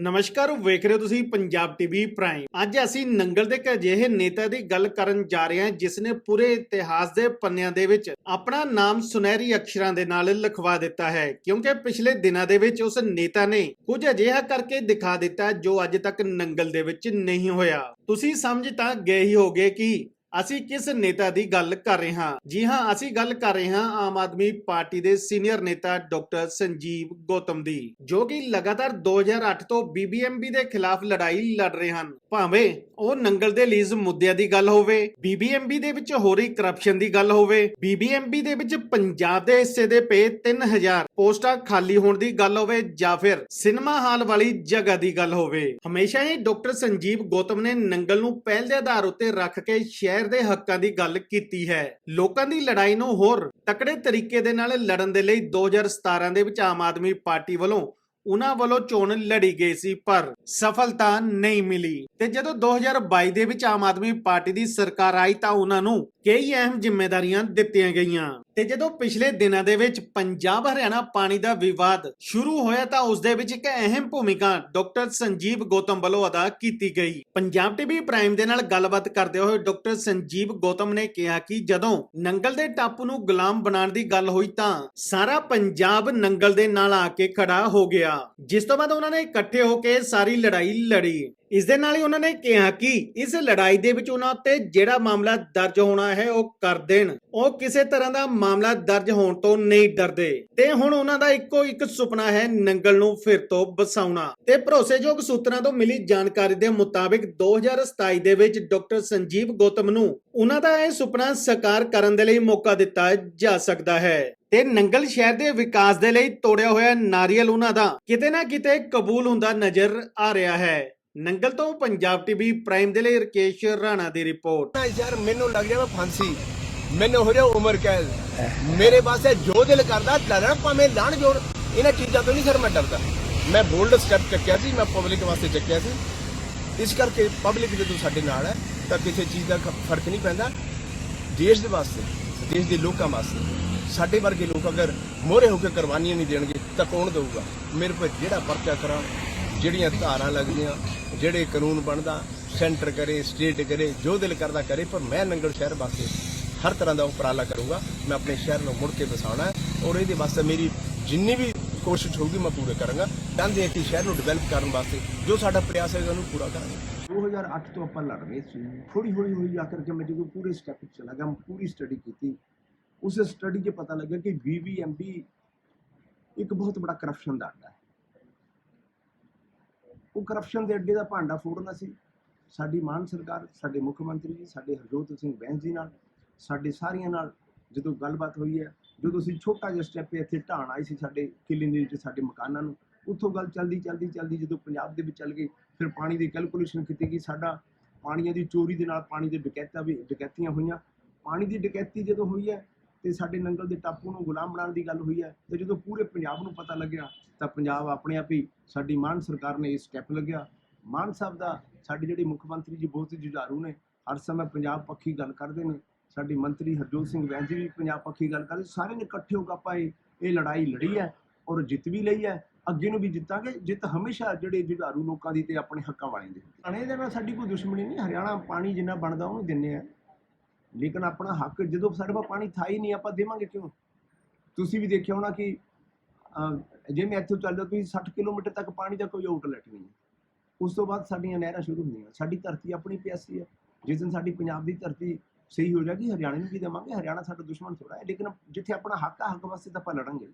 ਨਮਸਕਾਰ, ਵੇਖ ਰਹੇ ਹੋ ਤੁਸੀਂ ਪੰਜਾਬ ਟੀਵੀ ਪ੍ਰਾਈਮ ਅੱਜ ਅਸੀਂ ਨੰਗਲ ਦੇ ਇੱਕ ਅਜਿਹੇ ਨੇਤਾ ਦੀ ਗੱਲ ਕਰਨ ਜਾ ਰਹੇ ਹਾਂ ਜਿਸ ਨੇ ਪੂਰੇ ਇਤਿਹਾਸ ਦੇ ਪੰਨਿਆਂ ਦੇ ਵਿੱਚ ਆਪਣਾ ਨਾਮ ਸੁਨਹਿਰੀ ਅਕਸ਼ਰਾਂ ਦੇ ਨਾਲ ਲਿਖਵਾ ਦਿੱਤਾ ਹੈ। ਕਿਉਂਕਿ ਪਿਛਲੇ ਦਿਨਾਂ ਦੇ ਵਿੱਚ ਉਸ ਨੇਤਾ ਨੇ ਕੁਝ ਅਜਿਹਾ ਕਰਕੇ ਦਿਖਾ ਦਿੱਤਾ ਜੋ ਅੱਜ ਤੱਕ ਨੰਗਲ ਦੇ ਵਿੱਚ ਨਹੀਂ ਹੋਇਆ। ਤੁਸੀਂ ਸਮਝ ਤਾਂ ਗਏ ਹੀ ਹੋਗੇ ਕਿ ਅਸੀਂ ਕਿਸ ਨੇਤਾ ਦੀ ਗੱਲ ਕਰ ਰਹੇ ਹਾਂ? ਜੀ ਹਾਂ, ਅਸੀਂ ਗੱਲ ਕਰ ਰਹੇ ਹਾਂ ਆਮ ਆਦਮੀ ਪਾਰਟੀ ਦੇ ਸੀਨੀਅਰ ਨੇਤਾ ਡਾਕਟਰ ਸੰਜੀਵ ਗੌਤਮ ਦੀ, ਜੋ ਕਿ ਲਗਾਤਾਰ 2008 ਤੋਂ ਬੀਬੀਐਮਬੀ ਦੇ ਖਿਲਾਫ ਲੜਾਈ ਲੜ ਰਹੇ ਹਨ। ਭਾਵੇਂ ਉਹ ਨੰਗਲ ਦੇ ਲੀਜ਼ ਮੁੱਦਿਆਂ ਦੀ ਗੱਲ ਹੋਵੇ ਬੀਬੀਐਮਬੀ ਦੇ ਵਿੱਚ ਹੋ ਰਹੀ ਕਰਪਸ਼ਨ ਦੀ ਗੱਲ ਹੋਵੇ ਬੀਬੀਐਮਬੀ ਦੇ ਵਿੱਚ ਪੰਜਾਬ ਦੇ ਹਿੱਸੇ ਦੇ ਪੇ 3000 ਪੋਸਟਾਂ ਖਾਲੀ ਹੋਣ ਦੀ ਗੱਲ ਹੋਵੇ ਜਾਂ ਫਿਰ ਸਿਨੇਮਾ ਹਾਲ ਵਾਲੀ ਜਗ੍ਹਾ ਦੀ ਗੱਲ ਹੋਵੇ। ਹਮੇਸ਼ਾ ਹੀ ਡਾਕਟਰ ਸੰਜੀਵ ਗੌਤਮ ਨੇ ਨੰਗਲ ਨੂੰ ਪਹਿਲ ਦੇ ਆਧਾਰ ਉੱਤੇ ਰੱਖ ਕੇ ਸ਼ਹਿਰ ਦੇ ਹੱਕਾਂ ਦੀ ਗੱਲ ਕੀਤੀ ਹੈ। ਲੋਕਾਂ ਦੀ ਲੜਾਈ ਨੂੰ ਹੋਰ ਤਕੜੇ ਤਰੀਕੇ ਦੇ ਨਾਲ ਲੜਨ ਦੇ ਲਈ 2017 ਦੇ ਵਿੱਚ ਆਮ ਆਦਮੀ ਪਾਰਟੀ ਵੱਲੋਂ ਉਹਨਾਂ ਵੱਲੋਂ ਚੋਣ ਲੜੀ ਗਈ ਸੀ, ਪਰ ਸਫਲਤਾ ਨਹੀਂ ਮਿਲੀ। ਤੇ ਜਦੋਂ 2022 ਦੇ ਵਿੱਚ ਆਮ ਆਦਮੀ ਪਾਰਟੀ ਦੀ ਸਰਕਾਰ ਆਈ ਤਾਂ ਉਹਨਾਂ ਨੂੰ ਕਈ ਅਹਿਮ ਜ਼ਿੰਮੇਵਾਰੀਆਂ ਦਿੱਤੀਆਂ ਗਈਆਂ। ਤੇ ਜਦੋਂ ਪਿਛਲੇ ਦਿਨਾਂ ਦੇ ਵਿੱਚ ਪੰਜਾਬ ਹਰਿਆਣਾ ਪਾਣੀ ਦਾ ਵਿਵਾਦ ਸ਼ੁਰੂ ਹੋਇਆ ਤਾਂ ਉਸ ਦੇ ਵਿੱਚ ਇੱਕ ਅਹਿਮ ਭੂਮਿਕਾ ਡਾਕਟਰ ਸੰਜੀਵ ਗੌਤਮ ਵੱਲੋਂ ਅਦਾ ਕੀਤੀ ਗਈ। ਪੰਜਾਬ ਟੀਵੀ ਪ੍ਰਾਈਮ ਦੇ ਨਾਲ ਗੱਲਬਾਤ ਕਰਦੇ ਹੋਏ ਡਾਕਟਰ ਸੰਜੀਵ ਗੌਤਮ ਨੇ ਕਿਹਾ ਕਿ ਜਦੋਂ ਨੰਗਲ ਦੇ ਟਾਪੂ ਨੂੰ ਗੁਲਾਮ ਬਣਾਉਣ ਦੀ ਗੱਲ ਹੋਈ ਤਾਂ ਸਾਰਾ ਪੰਜਾਬ ਨੰਗਲ ਦੇ ਨਾਲ ਆ ਕੇ ਖੜਾ ਹੋ ਗਿਆ। ਜਿਸ ਤੋਂ ਬਾਅਦ ਉਹਨਾਂ ਨੇ ਇਕੱਠੇ ਹੋ ਕੇ ਸਾਰੀ ਲੜਾਈ ਲੜੀ ਇਸ ਦੇ ਨਾਲ ਹੀ ਉਹਨਾਂ ਨੇ ਕਿਹਾ ਕਿ ਇਸ ਲੜਾਈ ਦੇ ਵਿੱਚ ਉਹਨਾਂ ਉੱਤੇ ਜਿਹੜਾ ਮਾਮਲਾ ਦਰਜ ਹੋਣਾ ਹੈ ਉਹ ਕਰ ਦੇਣ। ਉਹ ਕਿਸੇ ਤਰ੍ਹਾਂ ਦਾ ਮਾਮਲਾ ਦਰਜ ਹੋਣ ਤੋਂ ਨਹੀਂ ਡਰਦੇ। ਤੇ ਹੁਣ ਉਹਨਾਂ ਦਾ ਇੱਕੋ ਇੱਕ ਸੁਪਨਾ ਹੈ ਨੰਗਲ ਨੂੰ ਫਿਰ ਤੋਂ ਬਸਾਉਣਾ। ਤੇ ਭਰੋਸੇਯੋਗ ਸੂਤਰਾਂ ਤੋਂ ਮਿਲੀ ਜਾਣਕਾਰੀ ਦੇ ਮੁਤਾਬਿਕ 2027 ਦੇ ਵਿੱਚ ਡਾਕਟਰ ਸੰਜੀਵ ਗੌਤਮ ਨੂੰ ਉਹਨਾਂ ਦਾ ਇਹ ਸੁਪਨਾ ਸਾਕਾਰ ਕਰਨ ਦੇ ਲਈ ਮੌਕਾ ਦਿੱਤਾ ਜਾ ਸਕਦਾ ਹੈ। ਤੇ ਨੰਗਲ ਸ਼ਹਿਰ ਦੇ ਵਿਕਾਸ ਦੇ ਲਈ ਤੋੜਿਆ ਹੋਇਆ ਨਾਰੀਅਲ ਉਹਨਾਂ ਦਾ ਕਿਤੇ ਨਾ ਕਿਤੇ ਕਬੂਲ ਹੁੰਦਾ ਨਜ਼ਰ ਆ ਰਿਹਾ ਹੈ। ਨੰਗਲ ਤੋਂ ਪੰਜਾਬ ਟੀਵੀ ਪ੍ਰਾਈਮ ਦੇ ਲਈ ਰਕੇਸ਼ ਰਾਣਾ ਦੀ ਰਿਪੋਰਟ। ਨਾ ਯਾਰ, ਮੈਨੂੰ ਲੱਗ ਜਾਵੇ ਫਾਂਸੀ। ਮੈਨੂੰ ਹੋ ਜਾ ਉਮਰ ਕੈਦ। ਮੇਰੇ ਪਾਸੇ ਜੋ ਦਿਲ ਕਰਦਾ, ਲੜਨ ਭਾਵੇਂ ਲਾਣ ਜੋੜ। ਇਹਨਾਂ ਚੀਜ਼ਾਂ ਤੋਂ ਨਹੀਂ ਸਰ ਮੈਂ ਡਰਦਾ। ਮੈਂ ਬੋਲਡ ਸਟੈਪ ਚੱਕਿਆ ਸੀ, ਮੈਂ ਪਬਲਿਕ ਵਾਸਤੇ ਚੱਕਿਆ ਸੀ। ਇਸ ਕਰਕੇ ਪਬਲਿਕ ਜਦੋਂ ਸਾਡੇ ਨਾਲ ਹੈ, ਤਾਂ ਕਿਸੇ ਚੀਜ਼ ਦਾ ਫ਼ਰਕ ਨਹੀਂ ਪੈਂਦਾ। ਦੇਸ਼ ਦੇ ਵਾਸਤੇ, ਦੇਸ਼ ਦੇ ਲੋਕਾਂ ਵਾਸਤੇ। ਸਾਡੇ ਵਰਗੇ ਲੋਕ ਅਗਰ ਮੋਹਰੇ ਹੋ ਕੇ ਕੁਰਬਾਨੀਆਂ ਨਹੀਂ ਦੇਣਗੇ, ਤਾਂ ਕੌਣ ਦੇਊਗਾ? ਮੇਰੇ ਕੋਲ ਜਿਹੜਾ ਪਰਚਾ ਕਰਾਂ ਜਿਹੜੀਆਂ ਧਾਰਾਂ ਲੱਗਦੀਆਂ, ਜਿਹੜੇ ਕਾਨੂੰਨ ਬਣਦਾ, ਸੈਂਟਰ ਕਰੇ, ਸਟੇਟ ਕਰੇ, ਜੋ ਦਿਲ ਕਰਦਾ ਕਰੇ, ਪਰ ਮੈਂ ਨੰਗਲ ਸ਼ਹਿਰ ਵਾਸਤੇ ਹਰ ਤਰ੍ਹਾਂ ਦਾ ਉਪਰਾਲਾ ਕਰੂੰਗਾ। ਮੈਂ ਆਪਣੇ ਸ਼ਹਿਰ ਨੂੰ ਮੁੜ ਕੇ ਵਸਾਉਣਾ ਔਰ ਇਹਦੇ ਵਾਸਤੇ ਮੇਰੀ ਜਿੰਨੀ ਵੀ ਕੋਸ਼ਿਸ਼ ਹੋਊਗੀ, ਮੈਂ ਪੂਰੇ ਕਰਾਂਗਾ। ਚਾਹੁੰਦੇ ਹਾਂ ਕਿ ਸ਼ਹਿਰ ਨੂੰ ਡਿਵੈਲਪ ਕਰਨ ਵਾਸਤੇ ਜੋ ਸਾਡਾ ਪ੍ਰਯਾਸ ਹੈ ਉਹਨੂੰ ਪੂਰਾ ਕਰਾਂਗੇ। 2008 ਤੋਂ ਆਪਾਂ ਲੜ ਰਹੇ ਸੀ। ਥੋੜੀ ਹੌਲੀ ਹੌਲੀ ਜਾ ਕਰਕੇ ਮੈਂ ਜਦੋਂ ਪੂਰੇ ਸਟੈਪ ਚਲਾ ਗਿਆ ਪੂਰੀ ਸਟੱਡੀ ਕੀਤੀ। ਉਸ ਸਟੱਡੀ 'ਚ ਪਤਾ ਲੱਗਾ ਕਿ ਬੀਬੀਐਮਬੀ ਇੱਕ ਬਹੁਤ ਬੜਾ ਕਰਪਸ਼ਨ ਦਾ ਅੱਡਾ ਹੈ। ਉਹ ਕਰਪਸ਼ਨ ਦੇ ਅੱਡੇ ਦਾ ਭਾਂਡਾ ਫੋੜਨਾ ਸੀ। ਸਾਡੀ ਮਾਨ ਸਰਕਾਰ, ਸਾਡੇ ਮੁੱਖ ਮੰਤਰੀ ਜੀ, ਸਾਡੇ ਹਰਜੋਤ ਸਿੰਘ ਬੈਂਸ ਜੀ ਨਾਲ, ਸਾਡੇ ਸਾਰਿਆਂ ਨਾਲ ਜਦੋਂ ਗੱਲਬਾਤ ਹੋਈ ਹੈ, ਜਦੋਂ ਅਸੀਂ ਛੋਟਾ ਜਿਹਾ ਸਟੈਪ ਇੱਥੇ ਢਾਣ ਆਈ ਸੀ ਸਾਡੇ ਕਿਲੇ ਨੀਚ ਸਾਡੇ ਮਕਾਨਾਂ ਨੂੰ, ਉੱਥੋਂ ਗੱਲ ਚੱਲਦੀ ਚੱਲਦੀ ਚੱਲਦੀ ਜਦੋਂ ਪੰਜਾਬ ਦੇ ਵਿੱਚ ਚੱਲ ਗਈ, ਫਿਰ ਪਾਣੀ ਦੀ ਕੈਲਕੂਲੇਸ਼ਨ ਕੀਤੀ ਗਈ ਸਾਡਾ ਪਾਣੀਆਂ ਦੀ ਚੋਰੀ ਦੇ ਨਾਲ ਪਾਣੀ ਦੇ ਡਕੈਤਾਂ ਵੀ, ਡਕੈਤੀਆਂ ਹੋਈਆਂ। ਪਾਣੀ ਦੀ ਡਕੈਤੀ ਜਦੋਂ ਹੋਈ ਹੈ ਤੇ ਸਾਡੇ ਨੰਗਲ ਦੇ ਟਾਪੂ ਨੂੰ ਗੁਲਾਮ ਬਣਾਉਣ ਦੀ ਗੱਲ ਹੋਈ ਹੈ ਤੇ ਜਦੋਂ ਪੂਰੇ ਪੰਜਾਬ ਨੂੰ ਪਤਾ ਲੱਗਿਆ ਤਾਂ ਪੰਜਾਬ ਆਪਣੇ ਆਪ ਹੀ ਸਾਡੀ ਮਾਨ ਸਰਕਾਰ ਨੇ ਇਹ ਸਟੈਪ ਲੱਗਿਆ। ਮਾਨ ਸਾਹਿਬ ਦਾ ਸਾਡੇ ਜਿਹੜੇ ਮੁੱਖ ਮੰਤਰੀ ਜੀ ਬਹੁਤ ਹੀ ਜੁਝਾਰੂ ਨੇ। ਹਰ ਸਮੇਂ ਪੰਜਾਬ ਪੱਖੀ ਗੱਲ ਕਰਦੇ ਨੇ। ਸਾਡੀ ਮੰਤਰੀ ਹਰਜੋਤ ਸਿੰਘ ਵੈਦ ਜੀ ਵੀ ਪੰਜਾਬ ਪੱਖੀ ਗੱਲ ਕਰਦੇ ਸਾਰੇ ਨੇ ਇਕੱਠੇ ਹੋ ਕੇ ਆਪਾਂ ਇਹ ਇਹ ਲੜਾਈ ਲੜੀ ਹੈ ਔਰ ਜਿੱਤ ਵੀ ਲਈ ਹੈ। ਅੱਗੇ ਨੂੰ ਵੀ ਜਿੱਤਾਂਗੇ। ਜਿੱਤ ਹਮੇਸ਼ਾ ਜਿਹੜੇ ਜੁਝਾਰੂ ਲੋਕਾਂ ਦੀ ਤੇ ਆਪਣੇ ਹੱਕਾਂ ਵਾਲਿਆਂ ਦੀ ਹਰਿਆਣੇ ਦੇ ਨਾਲ ਸਾਡੀ ਕੋਈ ਦੁਸ਼ਮਣੀ ਨਹੀਂ। ਹਰਿਆਣਾ ਪਾਣੀ ਜਿੰਨਾ ਬਣਦਾ ਉਹਨੂੰ ਦਿੰਨੇ ਆ। ਲੇਕਿਨ ਆਪਣਾ ਹੱਕ ਜਦੋਂ ਸਾਡੇ ਕੋਲ ਪਾਣੀ ਥਾ ਹੀ ਨਹੀਂ, ਆਪਾਂ ਦੇਵਾਂਗੇ ਕਿਉਂ? ਤੁਸੀਂ ਵੀ ਦੇਖਿਆ ਹੋਣਾ ਕਿ ਜੇ ਮੈਂ ਇੱਥੋਂ ਚੱਲਦਾ, ਤੁਸੀਂ 60 ਕਿਲੋਮੀਟਰ ਤੱਕ ਪਾਣੀ ਦਾ ਕੋਈ ਆਊਟਲੈਟ ਨਹੀਂ ਹੈ। ਉਸ ਤੋਂ ਬਾਅਦ ਸਾਡੀਆਂ ਨਹਿਰਾਂ ਸ਼ੁਰੂ ਹੁੰਦੀਆਂ। ਸਾਡੀ ਧਰਤੀ ਆਪਣੀ ਪਿਆਸੀ ਹੈ। ਜਿਸ ਦਿਨ ਸਾਡੀ ਪੰਜਾਬ ਦੀ ਧਰਤੀ ਸਹੀ ਹੋ ਜਾਏਗੀ, ਹਰਿਆਣੇ ਨੂੰ ਵੀ ਦੇਵਾਂਗੇ। ਹਰਿਆਣਾ ਸਾਡਾ ਦੁਸ਼ਮਣ ਥੋੜਾ ਹੈ। ਲੇਕਿਨ ਜਿੱਥੇ ਆਪਣਾ ਹੱਕ ਆ, ਹੱਕ ਵਾਸਤੇ ਤਾਂ ਆਪਾਂ ਲੜਾਂਗੇ।